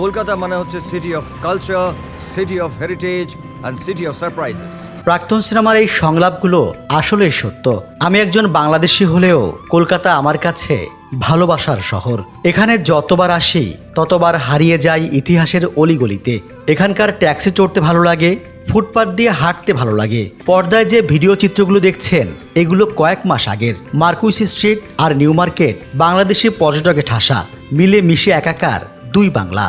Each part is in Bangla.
কলকাতা মানে হচ্ছে city of culture city of heritage and city of surprises প্রাক্তন সিনেমার এই সংলাপগুলো আসলেই সত্য। আমি একজন বাংলাদেশি হলেও কলকাতা আমার কাছে ভালোবাসার শহর। এখানে যতবার আসি, ততবার হারিয়ে যাই ইতিহাসের অলিগলিতে। এখানকার ট্যাক্সি চড়তে ভালো লাগে, ফুটপাত দিয়ে হাঁটতে ভালো লাগে। পর্দায় যে ভিডিও চিত্রগুলো দেখছেন, এগুলো কয়েক মাস আগের। মার্কুইস স্ট্রিট আর নিউ মার্কেট, বাংলাদেশি পর্যটকে ঠাসা মিলে মিশে একাকার দুই বাংলা।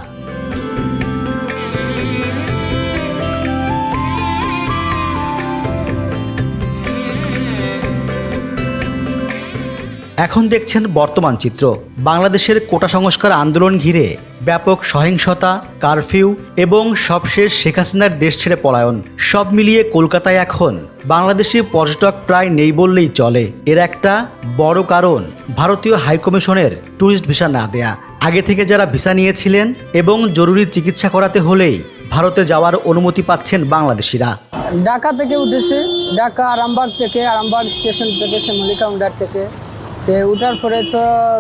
এখন দেখছেন বর্তমান চিত্র। বাংলাদেশের কোটা সংস্কার আন্দোলন ঘিরে ব্যাপক সহিংসতা, কারফিউ এবং সবশেষ শেখ হাসিনার দেশ ছেড়ে পলায়ন। সব মিলিয়ে কলকাতায় এখন বাংলাদেশি পর্যটক প্রায় নেই বললেই চলে। এর একটা বড় কারণ ভারতীয় হাইকমিশনের ট্যুরিস্ট ভিসা না দেয়া। আগে থেকে যারা ভিসা নিয়েছিলেন এবং জরুরি চিকিৎসা করাতে হলেই ভারতে যাওয়ার অনুমতি পাচ্ছেন বাংলাদেশিরা। ঢাকা থেকে উঠেছে। ঢাকা আরামবাগ থেকে, আরামবাগ স্টেশন থেকে, শ্যামলী কাউন্টার থেকে। তো উঠার পরে তো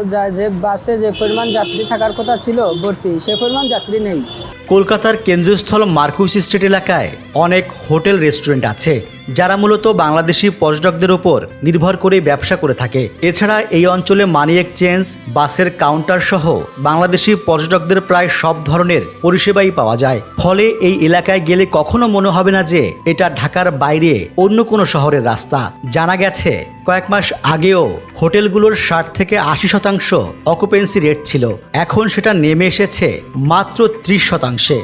যা- যে বাসে যে পরিমাণ যাত্রী থাকার কথা ছিল, ভর্তি, সে পরিমাণ যাত্রী নেই। কলকাতার কেন্দ্রস্থল মার্কুইস স্ট্রিট এলাকায় অনেক হোটেল রেস্টুরেন্ট আছে, যারা মূলত বাংলাদেশি পর্যটকদের উপর নির্ভর করে ব্যবসা করে থাকে। এছাড়া এই অঞ্চলে মানি এক্সচেঞ্জ বাসের কাউন্টার সহ বাংলাদেশি পর্যটকদের প্রায় সব ধরনের পরিষেবাই পাওয়া যায়। ফলে এই এলাকায় গেলে কখনো মনে হবে না যে এটা ঢাকার বাইরে অন্য কোনো শহরের রাস্তা। জানা গেছে, কয়েক মাস আগেও হোটেলগুলোর ষাট থেকে আশি শতাংশ অকুপেন্সি রেট ছিল। এখন সেটা নেমে এসেছে মাত্র ত্রিশ শতাংশে।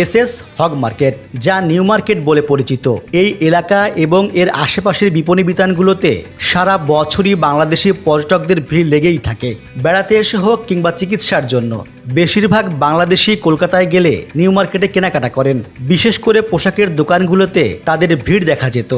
এস এস হগ মার্কেট, যা নিউ মার্কেট বলে পরিচিত। এই এলাকা এবং এর আশেপাশের বিপণী বিতানগুলোতে সারা বছরই বাংলাদেশি পর্যটকদের ভিড় লেগেই থাকে। বেড়াতে এসে হোক কিংবা চিকিৎসার জন্য, বেশিরভাগ বাংলাদেশি কলকাতায় গেলে নিউ মার্কেটে কেনাকাটা করেন। বিশেষ করে পোশাকের দোকানগুলোতে তাদের ভিড় দেখা যেত।